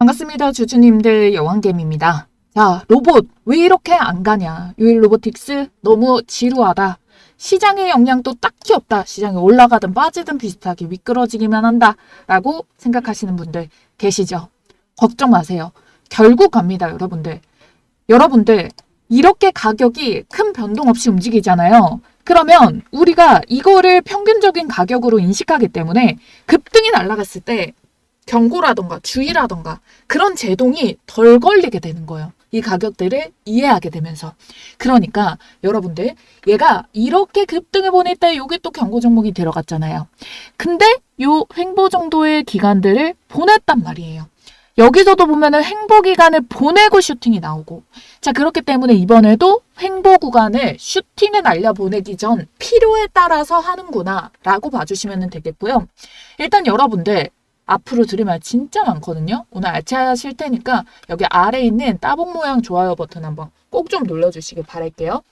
반갑습니다. 주주님들 여왕겜입니다. 자, 로봇 왜 이렇게 안 가냐? 유일 로보틱스 너무 지루하다. 시장의 역량도 딱히 없다. 시장이 올라가든 빠지든 비슷하게 미끄러지기만 한다. 라고 생각하시는 분들 계시죠? 걱정 마세요. 결국 갑니다, 여러분들. 여러분들, 이렇게 가격이 큰 변동 없이 움직이잖아요. 그러면 우리가 이거를 평균적인 가격으로 인식하기 때문에 급등이 날아갔을 때 경고라던가 주의라던가 그런 제동이 덜 걸리게 되는 거예요. 이 가격들을 이해하게 되면서. 그러니까 여러분들 얘가 이렇게 급등을 보낼 때 요게 또 경고 종목이 들어갔잖아요. 근데 요 횡보 정도의 기간들을 보냈단 말이에요. 여기서도 보면은 횡보 기간을 보내고 슈팅이 나오고. 자, 그렇기 때문에 이번에도 횡보 구간을 슈팅을 날려보내기 전 필요에 따라서 하는구나 라고 봐주시면 되겠고요. 일단 여러분들 앞으로 들을 말 진짜 많거든요. 오늘 알차하실 테니까 여기 아래에 있는 따봉 모양 좋아요 버튼 한번 꼭 좀 눌러주시길 바랄게요.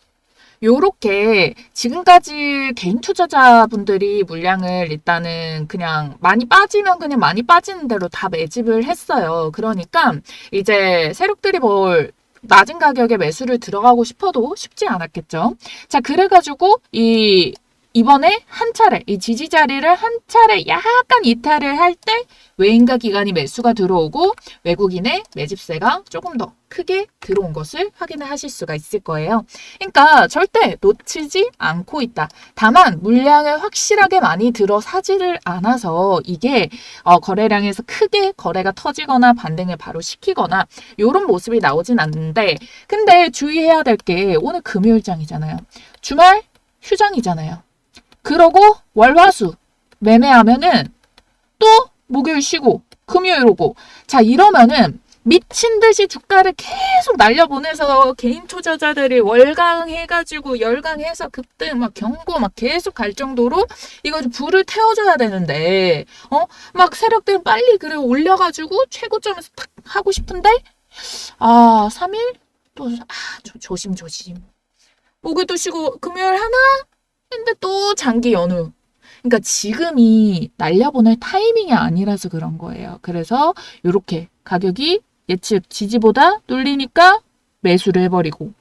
요렇게 지금까지 개인 투자자분들이 물량을 일단은 그냥 많이 빠지면 그냥 많이 빠지는 대로 다 매집을 했어요. 그러니까 이제 세력들이 뭘 낮은 가격에 매수를 들어가고 싶어도 쉽지 않았겠죠. 자, 그래가지고 이 이번에 한 차례 이 지지 자리를 한 차례 약간 이탈을 할 때 외인가 기관이 매수가 들어오고 외국인의 매집세가 조금 더 크게 들어온 것을 확인을 하실 수가 있을 거예요. 그러니까 절대 놓치지 않고 있다. 다만 물량을 확실하게 많이 들어 사지를 않아서 이게 어, 거래량에서 크게 거래가 터지거나 반등을 바로 시키거나 이런 모습이 나오진 않는데 근데 주의해야 될 게 오늘 금요일장이잖아요. 주말 휴장이잖아요. 그러고 월화수 매매하면은 또 목요일 쉬고 금요일 오고. 자 이러면은 미친 듯이 주가를 계속 날려보내서 개인 투자자들이 월강해가지고 열강해서 급등 막 경고 막 계속 갈 정도로 이거 좀 불을 태워줘야 되는데 어? 막 세력들 빨리 그래 올려가지고 최고점에서 탁 하고 싶은데 아 3일? 또 아 조심 조심. 목요일도 쉬고 금요일 하나 근데 또 장기 연휴. 그러니까 지금이 날려보낼 타이밍이 아니라서 그런 거예요. 그래서 이렇게 가격이 예측 지지보다 뚫리니까 매수를 해버리고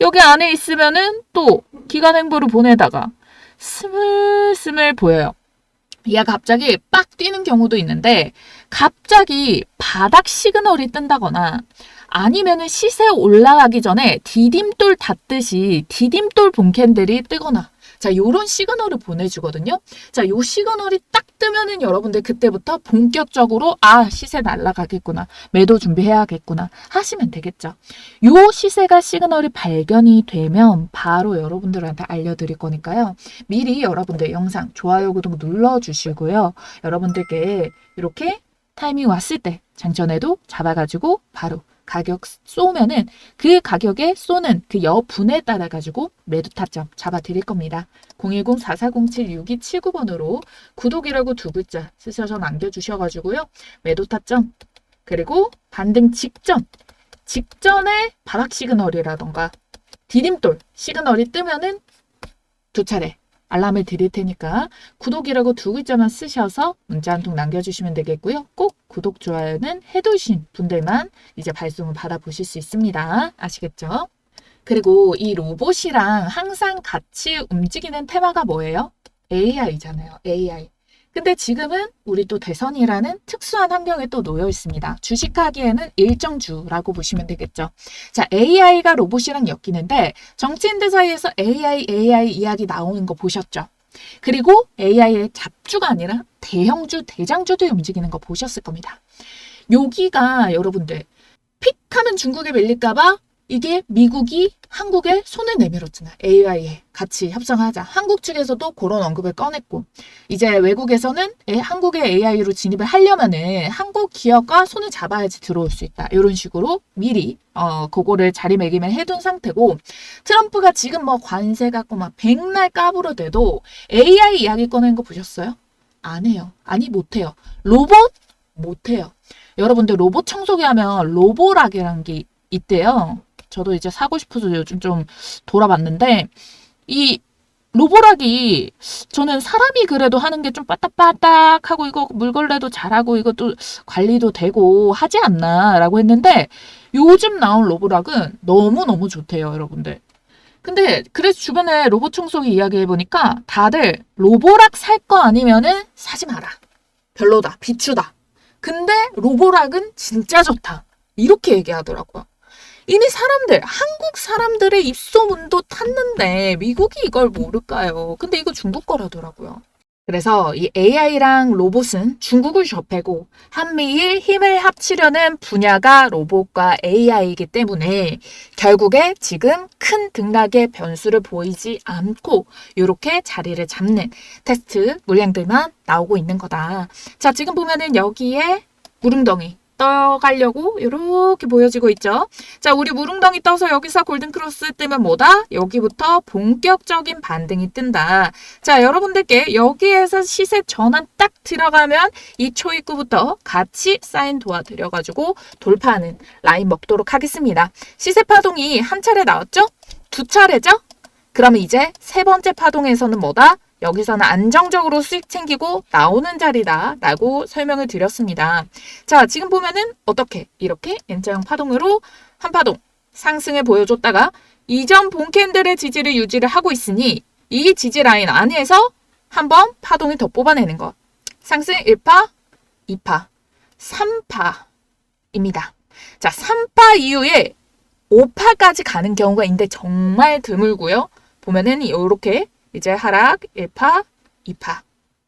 여기 안에 있으면은 또 기간 행보를 보내다가 스물스물 보여요. 얘가 갑자기 빡 뛰는 경우도 있는데 갑자기 바닥 시그널이 뜬다거나 아니면은 시세 올라가기 전에 디딤돌 닿듯이 디딤돌 본캔들이 뜨거나 자, 요런 시그널을 보내주거든요. 자, 요 시그널이 딱 뜨면은 여러분들 그때부터 본격적으로 아, 시세 날라가겠구나. 매도 준비해야겠구나. 하시면 되겠죠. 요 시세가 시그널이 발견이 되면 바로 여러분들한테 알려드릴 거니까요. 미리 여러분들 영상 좋아요, 구독 눌러주시고요. 여러분들께 이렇게 타이밍 왔을 때 장전에도 잡아가지고 바로 가격 쏘면은 그 가격에 쏘는 그 여분에 따라 가지고 매도 타점 잡아 드릴 겁니다. 010-4407-6279번으로 구독이라고 두 글자 쓰셔서 남겨주셔가지고요. 매도 타점 그리고 반등 직전 직전에 바닥 시그널이라던가 디딤돌 시그널이 뜨면은 두 차례 알람을 드릴 테니까 구독이라고 두 글자만 쓰셔서 문자 한 통 남겨주시면 되겠고요. 꼭 구독, 좋아요는 해두신 분들만 이제 발송을 받아보실 수 있습니다. 아시겠죠? 그리고 이 로봇이랑 항상 같이 움직이는 테마가 뭐예요? AI잖아요. AI. 근데 지금은 우리 또 대선이라는 특수한 환경에 또 놓여 있습니다. 주식하기에는 일정주라고 보시면 되겠죠. 자, AI가 로봇이랑 엮이는데 정치인들 사이에서 AI, AI 이야기 나오는 거 보셨죠? 그리고 AI의 잡주가 아니라 대형주, 대장주들이 움직이는 거 보셨을 겁니다. 여기가 여러분들 픽 하면 중국에 밀릴까봐 이게 미국이 한국에 손을 내밀었잖아. AI에 같이 협상하자. 한국 측에서도 그런 언급을 꺼냈고, 이제 외국에서는 에, 한국의 AI로 진입을 하려면은 한국 기업과 손을 잡아야지 들어올 수 있다. 이런 식으로 미리 어 그거를 자리매김을 해둔 상태고, 트럼프가 지금 뭐 관세 갖고 막 백날 까불어대도 AI 이야기 꺼낸 거 보셨어요? 안 해요. 아니 못해요. 로봇 못해요. 여러분들 로봇 청소기 하면 로보락이라는 게 있대요. 저도 이제 사고 싶어서 요즘 좀 돌아봤는데 이 로보락이 저는 사람이 그래도 하는 게 좀 빠딱빠딱하고 이거 물걸레도 잘하고 이것도 관리도 되고 하지 않나라고 했는데 요즘 나온 로보락은 너무너무 좋대요, 여러분들. 근데 그래서 주변에 로봇 청소기 이야기 해 보니까 다들 로보락 살 거 아니면은 사지 마라. 별로다. 비추다. 근데 로보락은 진짜 좋다. 이렇게 얘기하더라고요. 이미 사람들, 한국 사람들의 입소문도 탔는데 미국이 이걸 모를까요? 근데 이거 중국 거라더라고요. 그래서 이 AI랑 로봇은 중국을 접해고 한미일 힘을 합치려는 분야가 로봇과 AI이기 때문에 결국에 지금 큰 등락의 변수를 보이지 않고 이렇게 자리를 잡는 테스트 물량들만 나오고 있는 거다. 자, 지금 보면은 여기에 무릉덩이 떠가려고 이렇게 보여지고 있죠. 자, 우리 무릉덩이 떠서 여기서 골든크로스 뜨면 뭐다? 여기부터 본격적인 반등이 뜬다. 자, 여러분들께 여기에서 시세 전환 딱 들어가면 이 초입구부터 같이 사인 도와드려가지고 돌파하는 라인 먹도록 하겠습니다. 시세 파동이 한 차례 나왔죠? 두 차례죠? 그러면 이제 세 번째 파동에서는 뭐다? 여기서는 안정적으로 수익 챙기고 나오는 자리다 라고 설명을 드렸습니다. 자, 지금 보면은 어떻게 이렇게 N자형 파동으로 한 파동 상승을 보여줬다가 이전 본캔들의 지지를 유지를 하고 있으니 이 지지 라인 안에서 한번 파동을 더 뽑아내는 것. 상승 1파, 2파, 3파입니다. 자, 3파 이후에 5파까지 가는 경우가 있는데 정말 드물고요. 보면은 이렇게 이제 하락 1파, 2파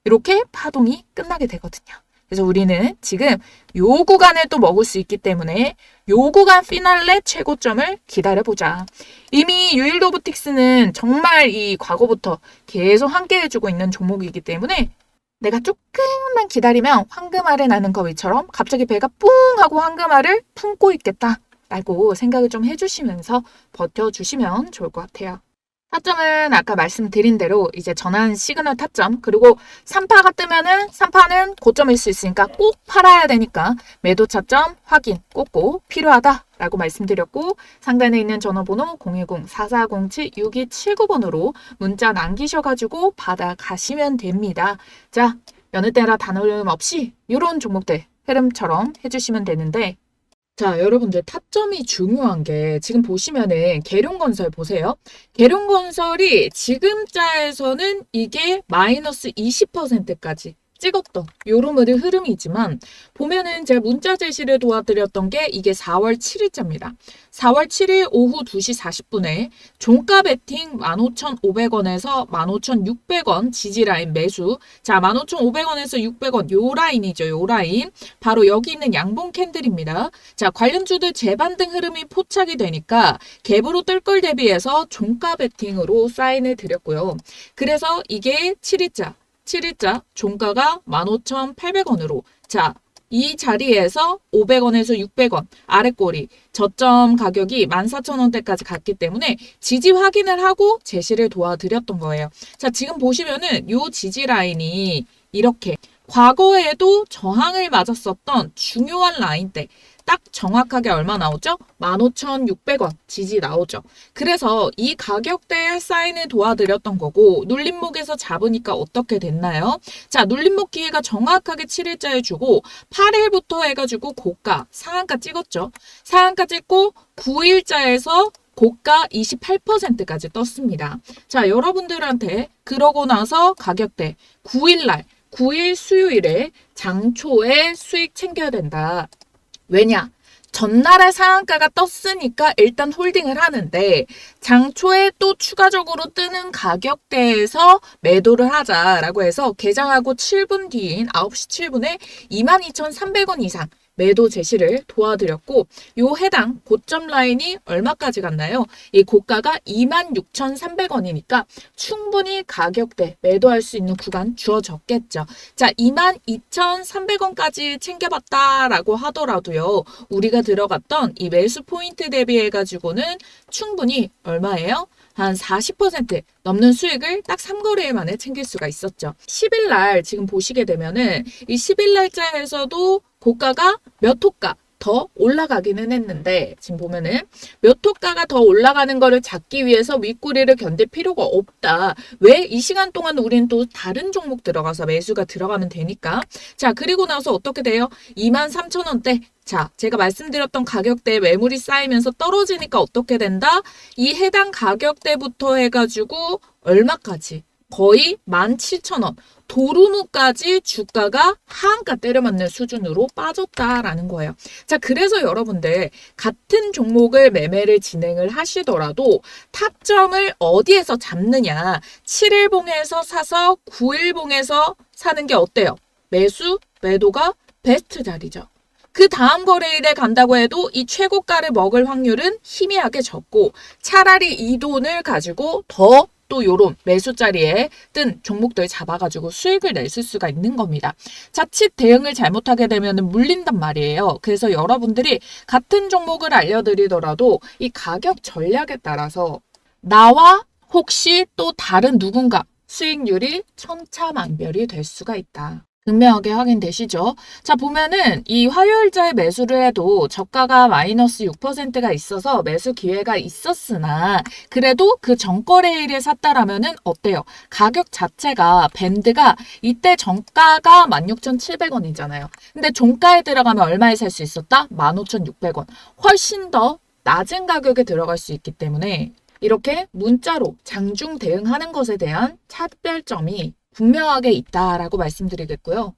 이렇게 파동이 끝나게 되거든요. 그래서 우리는 지금 요 구간을 또 먹을 수 있기 때문에 요 구간 피날레 최고점을 기다려보자. 이미 유일 로보틱스는 정말 이 과거부터 계속 함께 해주고 있는 종목이기 때문에 내가 조금만 기다리면 황금알을 나는 거위처럼 갑자기 배가 뿡 하고 황금알을 품고 있겠다 라고 생각을 좀 해주시면서 버텨주시면 좋을 것 같아요. 타점은 아까 말씀드린 대로 이제 전환 시그널 타점 그리고 3파가 뜨면은 3파는 고점일 수 있으니까 꼭 팔아야 되니까 매도 차점 확인 꼭꼭 필요하다라고 말씀드렸고 상단에 있는 전화번호 010-4407-6279번으로 문자 남기셔가지고 받아가시면 됩니다. 자 여느 때나 단어름 없이 이런 종목들 흐름처럼 해주시면 되는데 자, 여러분들 타점이 중요한 게 지금 보시면은 계룡건설 보세요. 계룡건설이 지금 자에서는 이게 마이너스 20%까지 찍었던 요런 흐름이지만 보면은 제가 문자 제시를 도와드렸던 게 이게 4월 7일자입니다. 4월 7일 오후 2시 40분에 종가 베팅 15,500원에서 15,600원 지지라인 매수. 자, 15,500원에서 600원 요 라인이죠. 요 라인. 바로 여기 있는 양봉 캔들입니다. 자, 관련주들 재반등 흐름이 포착이 되니까 갭으로 뜰 걸 대비해서 종가 베팅으로 사인을 드렸고요. 그래서 이게 7일자 7일자 종가가 15,800원으로 자, 이 자리에서 500원에서 600원 아래 꼬리 저점 가격이 14,000원대까지 갔기 때문에 지지 확인을 하고 제시를 도와드렸던 거예요. 자, 지금 보시면은 요 지지 라인이 이렇게 과거에도 저항을 맞았었던 중요한 라인대 딱 정확하게 얼마 나오죠? 15,600원 지지 나오죠. 그래서 이 가격대에 사인을 도와드렸던 거고 눌림목에서 잡으니까 어떻게 됐나요? 자, 눌림목 기회가 정확하게 7일자에 주고 8일부터 해가지고 고가 상한가 찍었죠. 상한가 찍고 9일자에서 고가 28%까지 떴습니다. 자, 여러분들한테 그러고 나서 가격대 9일날 9일 수요일에 장초에 수익 챙겨야 된다. 왜냐? 전날에 상한가가 떴으니까 일단 홀딩을 하는데 장초에 또 추가적으로 뜨는 가격대에서 매도를 하자라고 해서 개장하고 7분 뒤인 9시 7분에 22,300원 이상 매도 제시를 도와드렸고 요 해당 고점 라인이 얼마까지 갔나요? 이 고가가 26,300원이니까 충분히 가격대 매도할 수 있는 구간 주어졌겠죠. 자, 22,300원까지 챙겨봤다라고 하더라도요. 우리가 들어갔던 이 매수 포인트 대비해 가지고는 충분히 얼마예요? 한 40% 넘는 수익을 딱 3거래일 만에 챙길 수가 있었죠. 10일 날 지금 보시게 되면은 이 10일 날짜에서도 고가가 몇 호가 더 올라가기는 했는데 지금 보면은 몇 호가가 더 올라가는 거를 잡기 위해서 윗꼬리를 견딜 필요가 없다. 왜 이 시간 동안 우린 또 다른 종목 들어가서 매수가 들어가면 되니까. 자, 그리고 나서 어떻게 돼요? 23,000원대. 자, 제가 말씀드렸던 가격대에 매물이 쌓이면서 떨어지니까 어떻게 된다? 이 해당 가격대부터 해가지고 얼마까지? 거의 17,000원. 도루묵까지 주가가 하한가 때려맞는 수준으로 빠졌다라는 거예요. 자, 그래서 여러분들 같은 종목을 매매를 진행을 하시더라도 타점을 어디에서 잡느냐. 7일봉에서 사서 9일봉에서 사는 게 어때요? 매수, 매도가 베스트 자리죠. 그 다음 거래일에 간다고 해도 이 최고가를 먹을 확률은 희미하게 적고 차라리 이 돈을 가지고 더또 요런 매수 자리에 뜬 종목들 잡아가지고 수익을 냈을 수가 있는 겁니다. 자칫 대응을 잘못하게 되면 물린단 말이에요. 그래서 여러분들이 같은 종목을 알려드리더라도 이 가격 전략에 따라서 나와 혹시 또 다른 누군가 수익률이 천차만별이 될 수가 있다. 분명하게 확인되시죠? 자, 보면은 이 화요일자에 매수를 해도 저가가 마이너스 6%가 있어서 매수 기회가 있었으나 그래도 그 전거래일에 샀다라면은 어때요? 가격 자체가 밴드가 이때 정가가 16,700원이잖아요. 근데 종가에 들어가면 얼마에 살 수 있었다? 15,600원. 훨씬 더 낮은 가격에 들어갈 수 있기 때문에 이렇게 문자로 장중 대응하는 것에 대한 차별점이 분명하게 있다라고 말씀드리겠고요.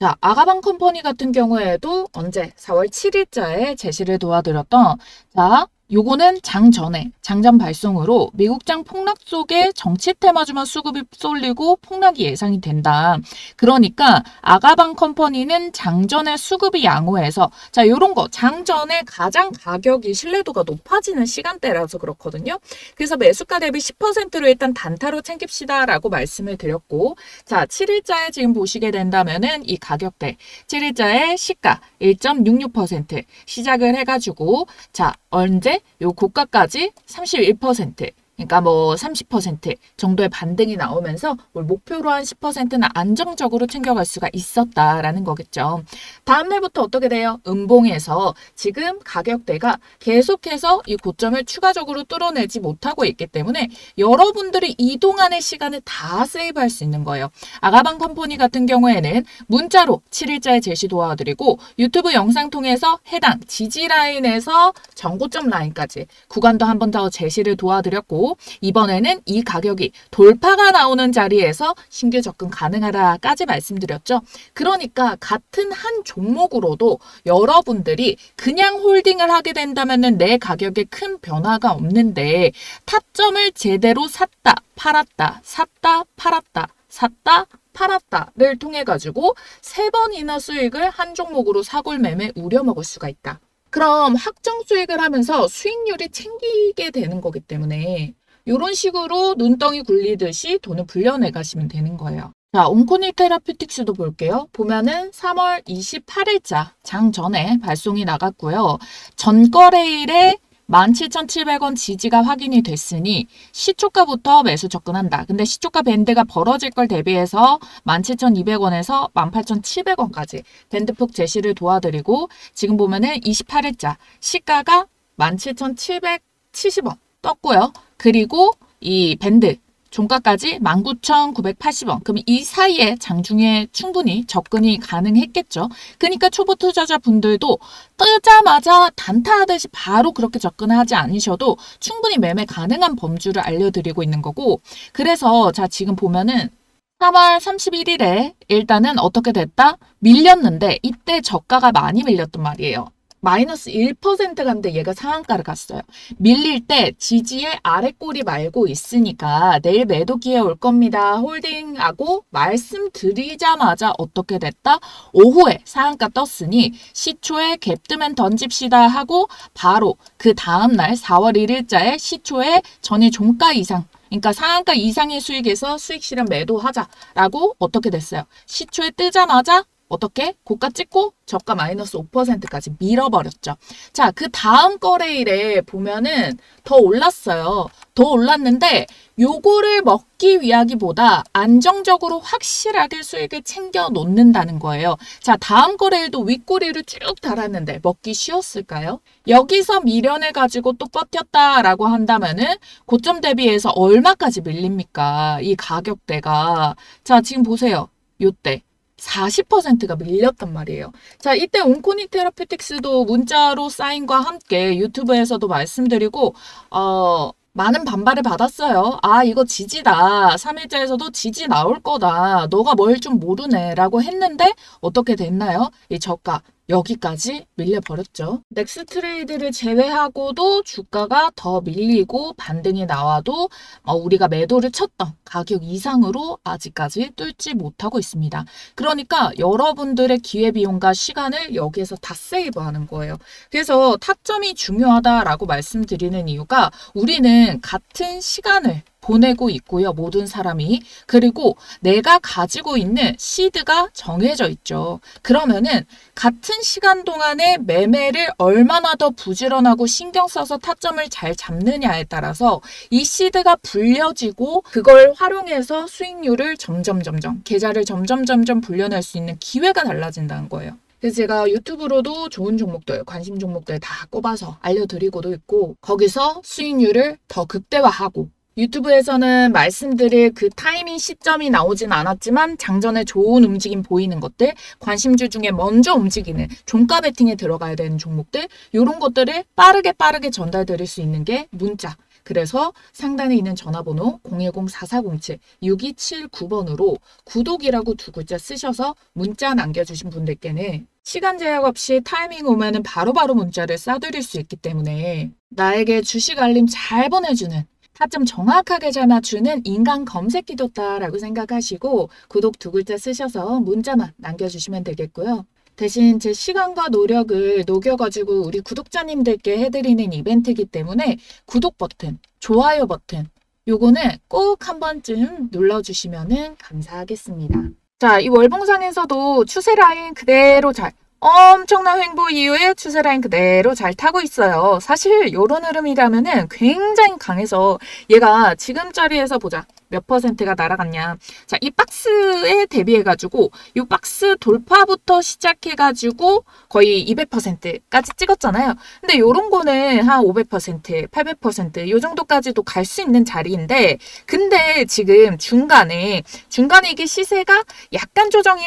자, 아가방 컴퍼니 같은 경우에도 언제 4월 7일자에 제시를 도와드렸던 자, 요거는 장 전에 장전 발송으로 미국장 폭락 속에 정치 테마주만 수급이 쏠리고 폭락이 예상이 된다. 그러니까 아가방 컴퍼니는 장전에 수급이 양호해서 자 요런 거 장전에 가장 가격이 신뢰도가 높아지는 시간대라서 그렇거든요. 그래서 매수가 대비 10%로 일단 단타로 챙깁시다라고 말씀을 드렸고 자 7일자에 지금 보시게 된다면은 이 가격대 7일자에 시가 1.66% 시작을 해가지고 자 언제 요 고가까지 31% 그러니까 뭐 30% 정도의 반등이 나오면서 뭘 목표로 한 10%는 안정적으로 챙겨갈 수가 있었다라는 거겠죠. 다음 날부터 어떻게 돼요? 음봉에서 지금 가격대가 계속해서 이 고점을 추가적으로 뚫어내지 못하고 있기 때문에 여러분들이 이동안의 시간을 다 세이브할 수 있는 거예요. 아가방 컴퍼니 같은 경우에는 문자로 7일자에 제시 도와드리고 유튜브 영상 통해서 해당 지지 라인에서 정고점 라인까지 구간도 한 번 더 제시를 도와드렸고 이번에는 이 가격이 돌파가 나오는 자리에서 신규 접근 가능하다까지 말씀드렸죠. 그러니까 같은 한 종목으로도 여러분들이 그냥 홀딩을 하게 된다면 내 가격에 큰 변화가 없는데 타점을 제대로 샀다, 팔았다, 샀다, 팔았다, 샀다, 팔았다를 통해 가지고 세 번이나 수익을 한 종목으로 사골 매매 우려 먹을 수가 있다. 그럼 확정 수익을 하면서 수익률이 챙기게 되는 거기 때문에 이런 식으로 눈덩이 굴리듯이 돈을 불려내 가시면 되는 거예요. 자, 옴코니 테라피틱스도 볼게요. 보면은 3월 28일자 장 전에 발송이 나갔고요. 전거래일에 17,700원 지지가 확인이 됐으니 시초가부터 매수 접근한다. 근데 시초가 밴드가 벌어질 걸 대비해서 17,200원에서 18,700원까지 밴드폭 제시를 도와드리고 지금 보면은 28일자 시가가 17,770원 떴고요. 그리고 이 밴드 종가까지 19,980원. 그럼 이 사이에 장중에 충분히 접근이 가능했겠죠. 그러니까 초보 투자자 분들도 뜨자마자 단타하듯이 바로 그렇게 접근하지 않으셔도 충분히 매매 가능한 범주를 알려드리고 있는 거고. 그래서 자 지금 보면은 3월 31일에 일단은 어떻게 됐다? 밀렸는데 이때 저가가 많이 밀렸단 말이에요. 마이너스 1% 갔는데 얘가 상한가를 갔어요. 밀릴 때 지지의 아래 꼬리 말고 있으니까 내일 매도 기회 올 겁니다. 홀딩하고 말씀드리자마자 어떻게 됐다? 오후에 상한가 떴으니 시초에 갭 뜨면 던집시다 하고 바로 그 다음날 4월 1일자에 시초에 전일 종가 이상 그러니까 상한가 이상의 수익에서 수익 실현 매도하자라고 어떻게 됐어요? 시초에 뜨자마자 어떻게? 고가 찍고 저가 마이너스 5%까지 밀어버렸죠. 자, 그 다음 거래일에 보면은 더 올랐어요. 더 올랐는데 요거를 먹기 위하기보다 안정적으로 확실하게 수익을 챙겨 놓는다는 거예요. 자, 다음 거래일도 윗꼬리를 쭉 달았는데 먹기 쉬웠을까요? 여기서 미련을 가지고 또 버텼다라고 한다면은 고점 대비해서 얼마까지 밀립니까? 이 가격대가. 자, 지금 보세요. 요때. 40%가 밀렸단 말이에요. 자, 이때 온코니 테라피틱스도 문자로 사인과 함께 유튜브에서도 말씀드리고, 어, 많은 반발을 받았어요. 아, 이거 지지다. 3일자에서도 지지 나올 거다. 너가 뭘 좀 모르네. 라고 했는데, 어떻게 됐나요? 이 저가. 여기까지 밀려버렸죠. 넥스 트레이드를 제외하고도 주가가 더 밀리고 반등이 나와도 어, 우리가 매도를 쳤던 가격 이상으로 아직까지 뚫지 못하고 있습니다. 그러니까 여러분들의 기회비용과 시간을 여기에서 다 세이브하는 거예요. 그래서 타점이 중요하다라고 말씀드리는 이유가 우리는 같은 시간을 보내고 있고요. 모든 사람이. 그리고 내가 가지고 있는 시드가 정해져 있죠. 그러면은 같은 시간 동안에 매매를 얼마나 더 부지런하고 신경 써서 타점을 잘 잡느냐에 따라서 이 시드가 불려지고 그걸 활용해서 수익률을 점점 점점 계좌를 점점 점점 불려낼 수 있는 기회가 달라진다는 거예요. 그래서 제가 유튜브로도 좋은 종목들, 관심 종목들 다 꼽아서 알려드리고도 있고 거기서 수익률을 더 극대화하고 유튜브에서는 말씀드릴 그 타이밍 시점이 나오진 않았지만 장전에 좋은 움직임 보이는 것들, 관심주 중에 먼저 움직이는 종가 베팅에 들어가야 되는 종목들, 이런 것들을 빠르게 빠르게 전달드릴 수 있는 게 문자. 그래서 상단에 있는 전화번호 010-4407-6279번으로 구독이라고 두 글자 쓰셔서 문자 남겨주신 분들께는 시간 제약 없이 타이밍 오면은 바로바로 문자를 쏴드릴 수 있기 때문에 나에게 주식 알림 잘 보내주는 타점 정확하게 잘 맞추는 인간 검색 기도다라고 생각하시고 구독 두 글자 쓰셔서 문자만 남겨주시면 되겠고요. 대신 제 시간과 노력을 녹여가지고 우리 구독자님들께 해드리는 이벤트이기 때문에 구독 버튼, 좋아요 버튼, 요거는 꼭 한 번쯤 눌러주시면 감사하겠습니다. 자, 이 월봉상에서도 추세 라인 그대로 잘 엄청난 횡보 이후에 추세 라인 그대로 잘 타고 있어요. 사실 요런 흐름이라면은 굉장히 강해서 얘가 지금 자리에서 보자. 몇 퍼센트가 날아갔냐. 자, 이 박스에 대비해가지고 이 박스 돌파부터 시작해가지고 거의 200%까지 찍었잖아요. 근데 요런 거는 한 500%, 800%요 정도까지도 갈 수 있는 자리인데 근데 지금 중간에 중간에 이게 시세가 약간 조정이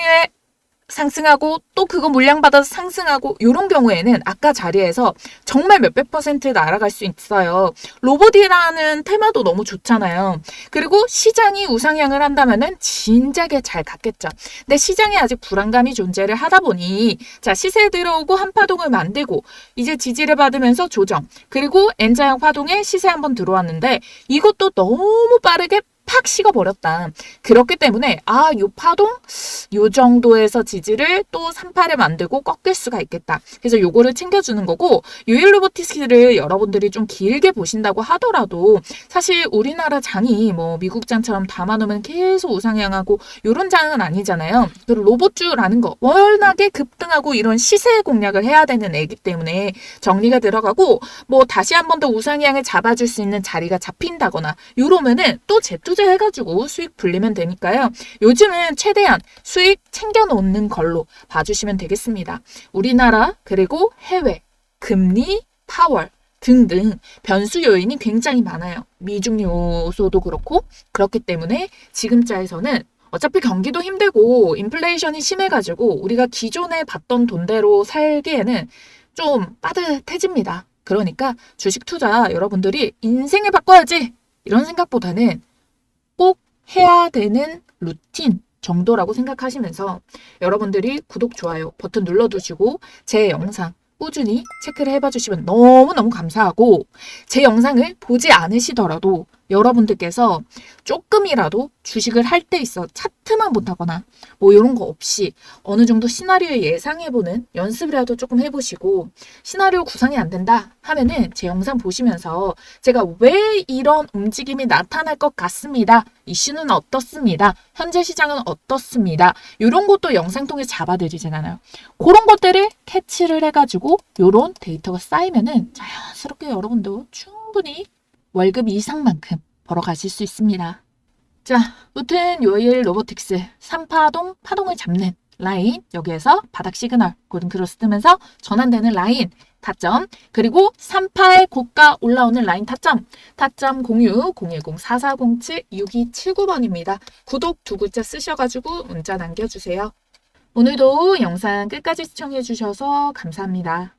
상승하고 또 그거 물량받아서 상승하고 이런 경우에는 아까 자리에서 정말 몇백 퍼센트 날아갈 수 있어요. 로봇이라는 테마도 너무 좋잖아요. 그리고 시장이 우상향을 한다면은 진작에 잘 갔겠죠. 근데 시장에 아직 불안감이 존재를 하다 보니 자 시세 들어오고 한 파동을 만들고 이제 지지를 받으면서 조정 그리고 N자형 파동에 시세 한번 들어왔는데 이것도 너무 빠르게 팍 식어버렸다. 그렇기 때문에 아, 요 파동 요 정도에서 지지를 또 38에 만들고 꺾일 수가 있겠다. 그래서 요거를 챙겨주는 거고 유일 로보티스를 여러분들이 좀 길게 보신다고 하더라도 사실 우리나라 장이 뭐 미국 장처럼 담아놓으면 계속 우상향하고 요런 장은 아니잖아요. 그리고 로봇주라는 거 워낙에 급등하고 이런 시세 공략을 해야 되는 애기 때문에 정리가 들어가고 뭐 다시 한 번 더 우상향을 잡아줄 수 있는 자리가 잡힌다거나 요러면은 또 재투자 해가지고 수익 불리면 되니까요. 요즘은 최대한 수익 챙겨놓는 걸로 봐주시면 되겠습니다. 우리나라 그리고 해외 금리 8월 등등 변수 요인이 굉장히 많아요. 미중 요소도 그렇고 그렇기 때문에 지금 자에서는 어차피 경기도 힘들고 인플레이션이 심해가지고 우리가 기존에 받던 돈대로 살기에는 좀 빠듯해집니다. 그러니까 주식 투자 여러분들이 인생을 바꿔야지 이런 생각보다는 꼭 해야 되는 루틴 정도라고 생각하시면서 여러분들이 구독, 좋아요 버튼 눌러두시고 제 영상 꾸준히 체크를 해봐 주시면 너무너무 감사하고 제 영상을 보지 않으시더라도 여러분들께서 조금이라도 주식을 할 때 있어 차트만 본다거나 뭐 이런 거 없이 어느 정도 시나리오 예상해보는 연습이라도 조금 해보시고 시나리오 구상이 안 된다 하면은 제 영상 보시면서 제가 왜 이런 움직임이 나타날 것 같습니다. 이슈는 어떻습니다. 현재 시장은 어떻습니다. 이런 것도 영상 통해 잡아드리잖아요. 그런 것들을 캐치를 해가지고 이런 데이터가 쌓이면은 자연스럽게 여러분도 충분히 월급 이상만큼 벌어가실 수 있습니다. 자, 무튼 요일 로보틱스 3파동 파동을 잡는 라인 여기에서 바닥 시그널 고든 크로스 뜨면서 전환되는 라인 타점 그리고 3파의 고가 올라오는 라인 타점 타점 06 010 4407 6279번입니다. 구독 두 글자 쓰셔가지고 문자 남겨주세요. 오늘도 영상 끝까지 시청해주셔서 감사합니다.